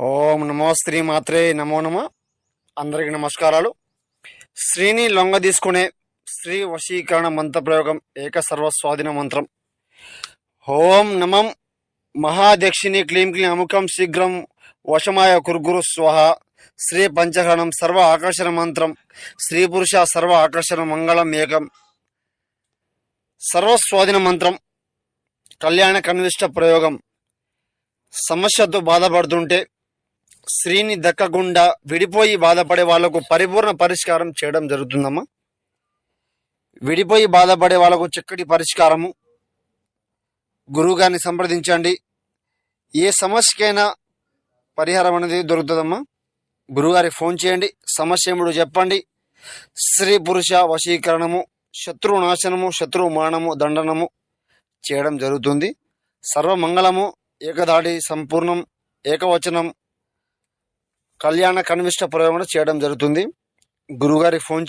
ఓం నమో శ్రీ మాత్రే నమో నమ. అందరికి నమస్కారాలు. శ్రీని లొంగ తీసుకునే శ్రీ వశీకరణ మంత్ర ప్రయోగం ఏక సర్వస్వాధీన మంత్రం. ఓం నమం మహాదక్షిణి క్లీం క్లీం అముఖం శీఘ్రం వశమాయ కుర్గురు స్వహ. శ్రీ పంచహరణం సర్వ ఆకర్షణ మంత్రం. స్త్రీ పురుష సర్వ ఆకర్షణ మంగళం ఏకం. సర్వస్వాధీన మంత్రం. కళ్యాణ కన్విష్ట ప్రయోగం. సమస్యతో బాధపడుతుంటే స్త్రీని దక్కకుండా విడిపోయి బాధపడే వాళ్ళకు పరిపూర్ణ పరిష్కారం చేయడం జరుగుతుందమ్మా. విడిపోయి బాధపడే వాళ్ళకు చక్కటి పరిష్కారము. గురువుగారిని సంప్రదించండి. ఏ సమస్యకైనా పరిహారం అనేది దొరుకుతుందమ్మా. గురువుగారికి ఫోన్ చేయండి. సమస్య ఏమిటో చెప్పండి. స్త్రీ పురుష వశీకరణము శత్రు నాశనము శత్రు మరణము దండనము చేయడం జరుగుతుంది. సర్వమంగళము ఏకదాడి సంపూర్ణం ఏకవచనం కళ్యాణ కనిష్ట ప్రయోగం కూడా చేయడం జరుగుతుంది. గురుగారికి ఫోన్ చే